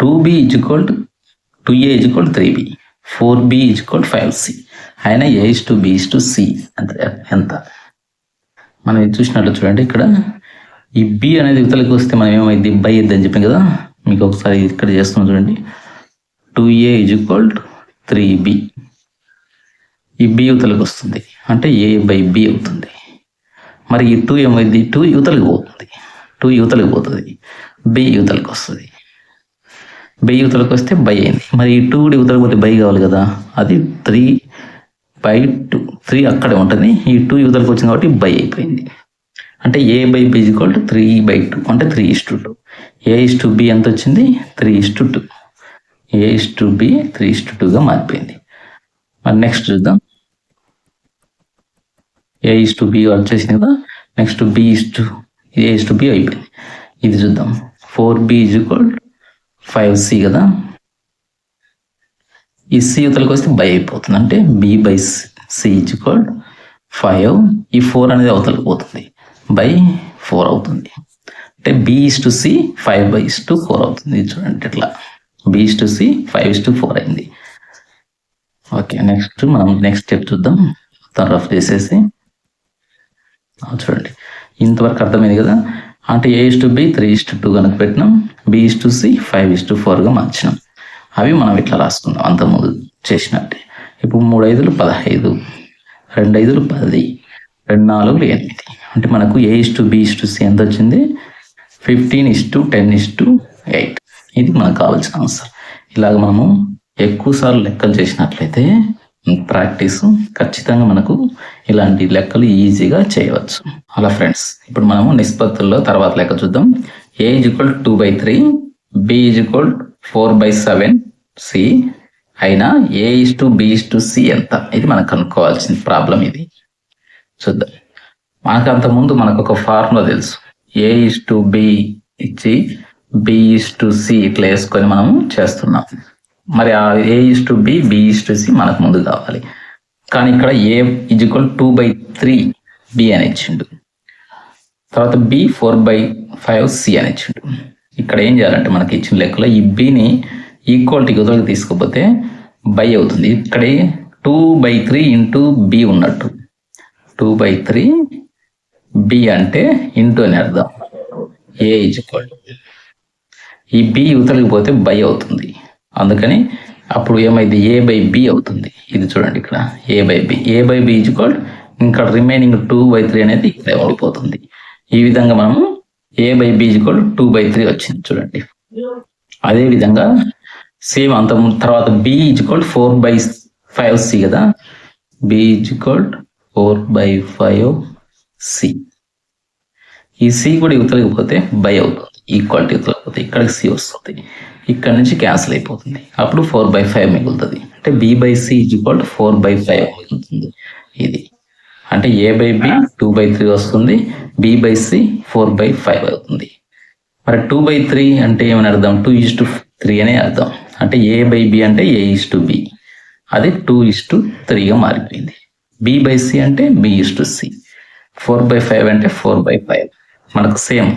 Two B is equal to two A is equal three B. Four B is equal five C. అయినా A is to B is to C. ఎంత ఎంత? మనం చూసినట్లు చూడండి ఇక్కడ. ఈ బి అనేది ఇవతలకి వస్తే మనం ఏమైంది? బై ఇద్ది అని చెప్పాం కదా? మీకు ఒకసారి ఇక్కడ చేస్తున్నాం చూడండి. Two A is equal to three B. ఈ బి యువతలకు వస్తుంది. అంటే ఏ బై బి అవుతుంది. మరి ఈ టూ ఏమైంది? టూ యువతలకు పోతుంది. టూ యువతలకు పోతుంది. బి యువతలకు వస్తుంది. బై ఉతలకు వస్తే బై అయింది. మరి ఈ టూ కూడా యువతలకు పోతే బై కావాలి కదా. అది త్రీ బై టూ త్రీ అక్కడే ఉంటుంది. ఈ టూ యువతలకు వచ్చింది కాబట్టి బై అయిపోయింది. అంటే A by B equal to three by two. అంటే three is to two. A is to B ఎంత వచ్చింది? Three is to two. A is to B three is to టూగా మారిపోయింది. మరి నెక్స్ట్ చూద్దాం. ఏ ఇస్ టు బి వచ్చేసింది కదా. Next B is to. A is to B అయిపోయింది. ఇది చూద్దాం. Four B is equal five C కదా? ఈ సి యువతలకు వస్తే బై అయిపోతుంది. అంటే B by C code equal five. ఈ ఫోర్ అనేది అవతలకు పోతుంది. బై ఫోర్ అవుతుంది. అంటే B is to C five by is to four అవుతుంది. చూడండి ఇట్లా. B is to C five is to four అయింది. ఓకే నెక్స్ట్ మనం నెక్స్ట్ స్టెప్ చూద్దాం. మొత్తం రఫ్ చేసేసి. చూడండి. ఇంతవరకు అర్థమైంది కదా? అంటే A is to B three is to two కనుక పెట్టినాం. B is to C five is to ఫోర్గా మార్చినాం. అవి మనం ఇట్లా రాసుకున్నాం అంతకుముందు చేసినట్టే. ఇప్పుడు మూడు ఐదులు పదహైదు రెండు ఐదులు పది రెండు నాలుగులు ఎనిమిది. అంటే మనకు A is to B is to C ఎంత వచ్చింది? Fifteen is to ten is to eight ఇది మనకు కావాల్సిన ఆన్సర్ ఇలాగ మనము ఎక్కువసార్లు లెక్కలు చేసినట్లయితే ప్రాక్టీస్ ఖచ్చితంగా మనకు ఇలాంటి లెక్కలు ఈజీగా చేయవచ్చు. అలా ఫ్రెండ్స్ ఇప్పుడు మనము నిష్పత్తుల్లో తర్వాత లెక్క చూద్దాం. A is equal two by three B is equal four by seven C అయినా A is to B is to C ఎంత? ఇది మనకు కనుక్కోవాల్సిన ప్రాబ్లం ఇది. చూద్దాం. మనకు అంతకుముందు మనకు ఒక ఫార్ములా తెలుసు. ఏ ఇస్ టు బి ఇచ్చి బి ఇస్ టు సి ఇట్లా వేసుకొని మనం చేస్తున్నాం. మరి ఆ A is to B B is to C మనకు ముందు కావాలి. కానీ ఇక్కడ A is equal two by three B అని ఇచ్చిండు. తర్వాత B four by five C అని ఇచ్చిండు. ఇక్కడ ఏం చేయాలంటే మనకి ఇచ్చిన లెక్కలో ఈ బిని ఈక్వాలిటీ కుదరకి తీసుకుపోతే బై అవుతుంది. ఇక్కడ two by three into B ఉన్నట్టు. టూ బై త్రీ బి అంటే ఇంటూ అని అర్థం. ఏ ఈజ్ ఈక్వల్ ఈ బి యువతలకి పోతే బై అవుతుంది. అందుకని అప్పుడు ఏమైంది? ఏ బై బి అవుతుంది. ఇది చూడండి ఇక్కడ. A by B A by B is ఇంకా రిమైనింగ్ టూ బై త్రీ అనేది ఇక్కడే ఉండిపోతుంది ఈ విధంగా మనము A by B is two by three వచ్చింది చూడండి. అదే విధంగా సేమ్ అంత తర్వాత B is four by five C కదా? B is four by five C ఈ సి కూడా యువతలకి పోతే బై అవుతుంది. ఈక్వాలిటీ యువతలకి పోతే ఇక్కడికి సి వస్తుంది. ఇక్కడ నుంచి క్యాన్సిల్ అయిపోతుంది. అప్పుడు ఫోర్ బై ఫైవ్ మిగులుతుంది. అంటే B by C is equal four by five మిగులుతుంది. ఇది. అంటే A by B two by three వస్తుంది. B by C four by five అవుతుంది. మరి టూ బై త్రీ అంటే ఏమని అర్థం? టూ ఈజ్ టు త్రీ అనే అర్థం. అంటే ఏ బై బి అంటే ఏ ఈజ్ టు బి అది టూ ఈజ్ టు త్రీగా మారిపోయింది. బి బై సి అంటే B is to C four by five అంటే ఫోర్ బై ఫైవ్ మనకు సేమ్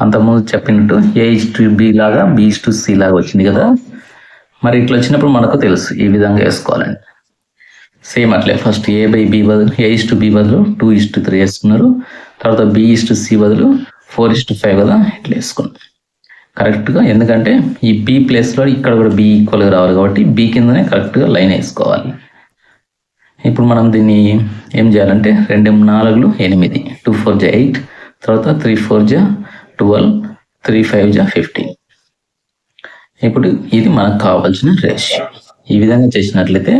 అంతకుముందు చెప్పినట్టు ఏ ఇస్ టు బి లాగా బి ఇస్ టు సి లాగా వచ్చింది కదా? మరి ఇట్లా వచ్చినప్పుడు మనకు తెలుసు ఈ విధంగా వేసుకోవాలని. సేమ్ అట్లే. ఫస్ట్ ఏ బై బి బదులు ఏ ఇస్ టు బి బదులు టూ ఇస్ టు త్రీ వేసుకున్నారు. తర్వాత బి ఇస్ టు సి బదులు ఫోర్ ఇస్ టు ఫైవ్ కదా? ఇట్లా వేసుకున్నాం. కరెక్ట్గా ఎందుకంటే ఈ బి ప్లేస్లో ఇక్కడ కూడా బి ఈక్వల్గా రావాలి కాబట్టి బి కిందనే కరెక్ట్గా లైన్ వేసుకోవాలి. ఇప్పుడు మనం దీన్ని ఏం చేయాలంటే రెండు నాలుగులు ఎనిమిది. టూ ఫోర్ జా ఎయిట్. తర్వాత త్రీ ఫోర్ జా ట్వెల్వ్ త్రీ ఫైవ్ జా ఫిఫ్టీన్. ఇప్పుడు ఇది మనకు కావాల్సిన రేషియో ఈ విధంగా చేసినట్లయితే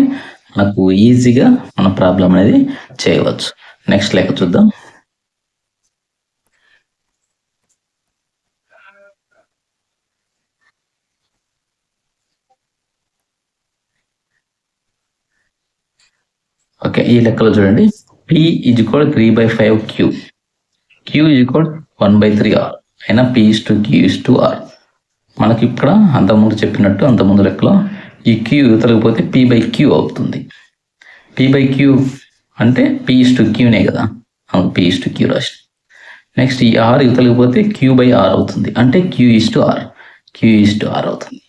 మనకు ఈజీగా మన ప్రాబ్లం అనేది చేయవచ్చు. నెక్స్ట్ లెక్క చూద్దాం. ఓకే ఈ లెక్కలో చూడండి. P is equal three by five Q Q is equal one by three R అయినా P is to Q is to R మనకి ఇక్కడ అంతకుముందు చెప్పినట్టు అంతకుముందు లెక్కలో ఈ క్యూ ఇతరకపోతే పి బై క్యూ అవుతుంది. పి బై క్యూ అంటే పి టు క్యూనే కదా. పి ఇస్ టు క్యూ రాసిన నెక్స్ట్ ఈ ఆర్ ఇతరకపోతే క్యూ బై ఆర్ అవుతుంది. అంటే Q is to R Q is to R అవుతుంది.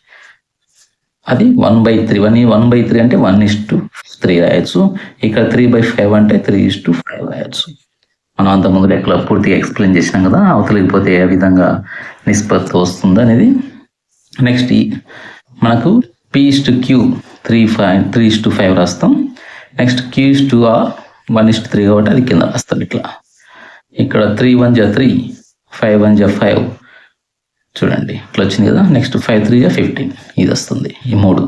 అది one by three one one by three అంటే వన్ ఇస్ టు త్రీ రాయొచ్చు. ఇక్కడ త్రీ బై ఫైవ్ అంటే త్రీ ఇస్ టు ఫైవ్ రాయొచ్చు. మనం అంతకుముందు ముందు లెక్కలో పూర్తిగా ఎక్స్ప్లెయిన్ చేసినాం కదా అవతలికి పోతే ఏ విధంగా నిష్పత్తి వస్తుంది అనేది. నెక్స్ట్ ఈ మనకు P is to Q three five three is to five రాస్తాం. Next Q is to R one is to three కాబట్టి అది కింద రాస్తాం ఇట్లా. ఇక్కడ త్రీ వన్ జా త్రీ ఫైవ్ వన్ జా ఫైవ్ చూడండి ఇట్లా వచ్చింది కదా. నెక్స్ట్ ఫైవ్ త్రీ జా ఫిఫ్టీన్ ఇది వస్తుంది ఈ మూడు.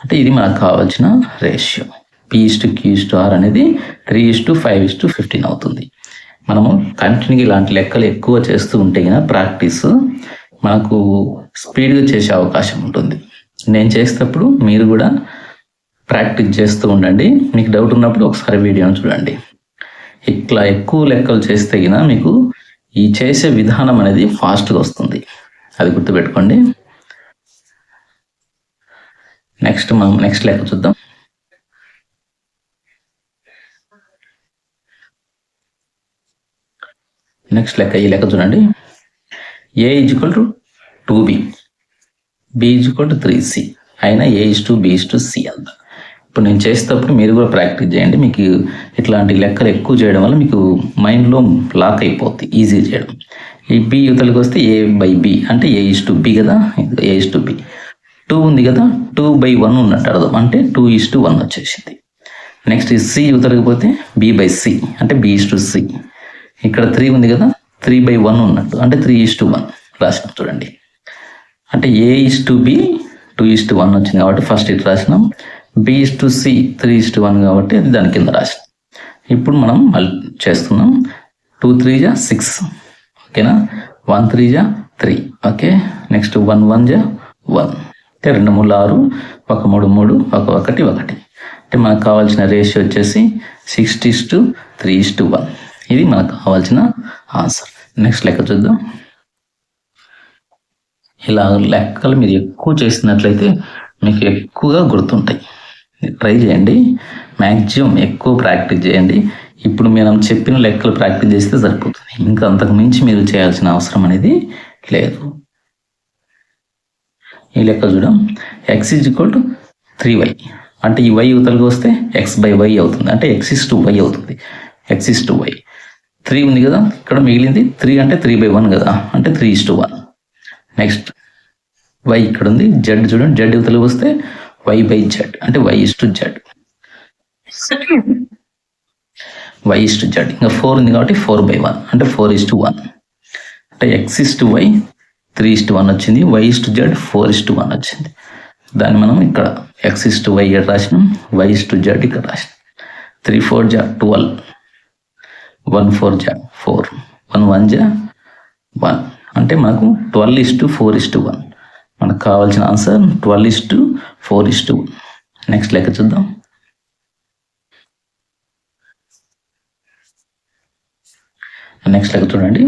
అంటే ఇది మనకు కావాల్సిన ratio. P is to Q is to R అనేది three is to five is to fifteen అవుతుంది. మనము కంటిన్యూ ఇలాంటి లెక్కలు ఎక్కువ చేస్తూ ఉంటే కదా ప్రాక్టీస్ మనకు స్పీడ్గా చేసే అవకాశం ఉంటుంది. నేను చేసేటప్పుడు మీరు కూడా ప్రాక్టీస్ చేస్తూ ఉండండి. మీకు డౌట్ ఉన్నప్పుడు ఒకసారి వీడియోని చూడండి. ఇట్లా ఎక్కువ లెక్కలు చేస్తే కదా మీకు ఈ చేసే విధానం అనేది ఫాస్ట్గా వస్తుంది. అది గుర్తుపెట్టుకోండి. నెక్స్ట్ మనం నెక్స్ట్ లెక్క చూద్దాం. నెక్స్ట్ లెక్క ఈ లెక్క చూడండి. A equal to two B B equal to three C అయినా A is to B is to C అంతా. ఇప్పుడు నేను చేసేటప్పుడు మీరు కూడా ప్రాక్టీస్ చేయండి. మీకు ఇట్లాంటి లెక్కలు ఎక్కువ చేయడం వల్ల మీకు మైండ్లో లాక్ అయిపోద్ది ఈజీ చేయడం. ఈ బి యువతలకు వస్తే ఏ బై బి అంటే ఏ ఇస్ టు బి కదా? A is to B two ఉంది కదా? టూ బై వన్ ఉన్నట్టు అర్థం. అంటే టూ ఇస్ టు వన్ వచ్చేసింది. నెక్స్ట్ సి యువతలకు పోతే బి బై సి అంటే బి ఇస్ టు సి ఇక్కడ త్రీ ఉంది కదా త్రీ బై వన్ ఉన్నట్టు. అంటే త్రీ ఈస్ టు వన్ రాసినాం చూడండి. అంటే A is to B two is to one వచ్చింది కాబట్టి ఫస్ట్ ఇటు రాసినాం. B is to C three is to one కాబట్టి అది దాని కింద రాసినాం. ఇప్పుడు మనం మళ్ళీ చేస్తున్నాం. టూ త్రీ జా సిక్స్ ఓకేనా వన్ త్రీ జా three okay next one one జా వన్ అంటే రెండు మూడు ఆరు ఒక మూడు మూడు ఒక ఒకటి ఒకటి. అంటే మనకు కావాల్సిన రేషియో వచ్చేసి sixties to three is to one ఇది మనకు కావాల్సిన ఆన్సర్ నెక్స్ట్ లెక్క చూద్దాం. ఇలా లెక్కలు మీరు ఎక్కువ చేసినట్లయితే మీకు ఎక్కువగా గుర్తుంటాయి. ట్రై చేయండి. మ్యాక్సిమం ఎక్కువ ప్రాక్టీస్ చేయండి. ఇప్పుడు మనం చెప్పిన లెక్కలు ప్రాక్టీస్ చేస్తే సరిపోతుంది. ఇంకా అంతకు మించి మీరు చేయాల్సిన అవసరం అనేది లేదు. ఈ లెక్క చూడం X is equal to three Y అంటే ఈ వై యువతలకు వస్తే ఎక్స్ బై వై అవుతుంది. అంటే ఎక్స్ ఇస్ టు వై అవుతుంది. X is to Y three ఉంది కదా ఇక్కడ మిగిలింది త్రీ అంటే త్రీ బై వన్ కదా అంటే three is to one next Y ఇక్కడ ఉంది జెడ్ చూడండి జెడ్ యువతలకు వస్తే వై బై జెడ్ అంటే Y is to Z Y is to Z ఇంకా ఫోర్ ఉంది కాబట్టి ఫోర్ బై వన్ అంటే ఫోర్ ఇస్ టు వన్ అంటే X is to Y three is to one వచ్చింది Y is to Z four is to one వచ్చింది దాన్ని మనం ఇక్కడ ఎక్స్ ఇస్ టు వై ఇక్కడ రాసినాం వై ఇస్ టు జెడ్ ఇక్కడ రాసినాం three four Z twelve one four జా ఫోర్. వన్ వన్ జా వన్. అంటే మనకు twelve is to four is to one. మనకు కావాల్సిన answer twelve is to four is to one. Next లెక్క చూద్దాం. నెక్స్ట్ లెక్క చూడండి.